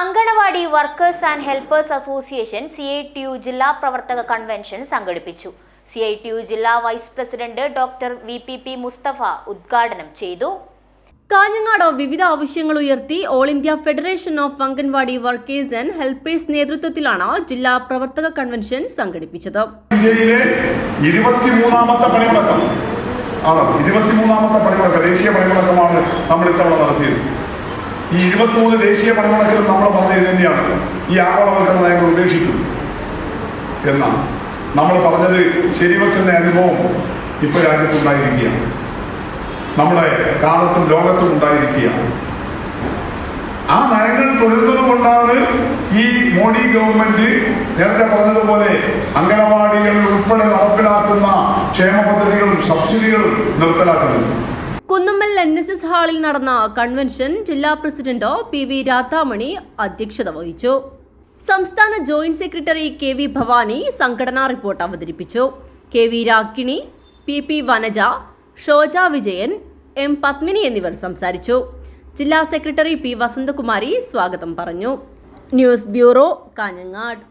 Anganwadi workers and helpers association C I T U ജില്ലാ പ്രവർത്തക convention സംഘടിപ്പിച്ചു. C I T U ജില്ലാ vice president doctor V P P Mustafa ഉദ്ഘാടനം ചെയ്തു. കാഞ്ഞങ്ങാട് വിവിധ ആവശ്യങ്ങൾ ഉയർത്തി all India federation of anganwadi workers and helpers നേതൃത്വത്തിലാണ് ജില്ലാ പ്രവർത്തക കൺവെൻഷൻ സംഘടിപ്പിച്ചത്. ഇന്ത്യയിലെ ഇരുപത്തിമൂന്നാമത്തെ പണിമുടക്കം ആണ്? ഇരുപത്തിമൂന്നാമത്തെ പണിമുടക്കം ദേശീയ പണിമുടക്കമാണ് നമ്മൾ ഇത്തവണ നടത്തിയത്. ഈ ഇരുപത്തിമൂന്ന് ദേശീയ പണിമുടക്കിൽ നമ്മൾ പറഞ്ഞത് തന്നെയാണ്. ഈ ആഗോളവൽക്കരണ നയങ്ങൾ ഉപേക്ഷിക്കും. എന്നാണ് നമ്മൾ പറഞ്ഞത് ശരിവെക്കുന്ന അനുഭവം ഇപ്പോൾ രാജ്യത്തുണ്ടായിരിക്കുകയാണ്. നമ്മുടെ കാലത്തും ലോകത്തും ഉണ്ടായിരിക്കുകയാണ്. ആ നയങ്ങൾ തുടരുന്നത് കൊണ്ടാണ് ഈ മോഡി ഗവൺമെന്റ് നേരത്തെ പറഞ്ഞതുപോലെ അംഗനവാടികളിൽ ഉൾപ്പെടെ നടപ്പിലാക്കുന്ന ക്ഷേമ പദ്ധതികളും സബ്സിഡികളും നിർത്തലാക്കുന്നത്. കുന്നുമ്മൽ എൻ എസ് എസ് ഹാളിൽ നടന്ന കൺവെൻഷൻ ജില്ലാ പ്രസിഡന്റ് പി വി രാധാമണി അധ്യക്ഷത വഹിച്ചു. സംസ്ഥാന joint secretary K V Bhavani സംഘടനാ റിപ്പോർട്ട് അവതരിപ്പിച്ചു. K V Rakkini P P Vanaja Shoja Vijayan M Padmini എന്നിവർ സംസാരിച്ചു. ജില്ലാ സെക്രട്ടറി പി വസന്തകുമാരി സ്വാഗതം പറഞ്ഞു. News bureau Kanhangad.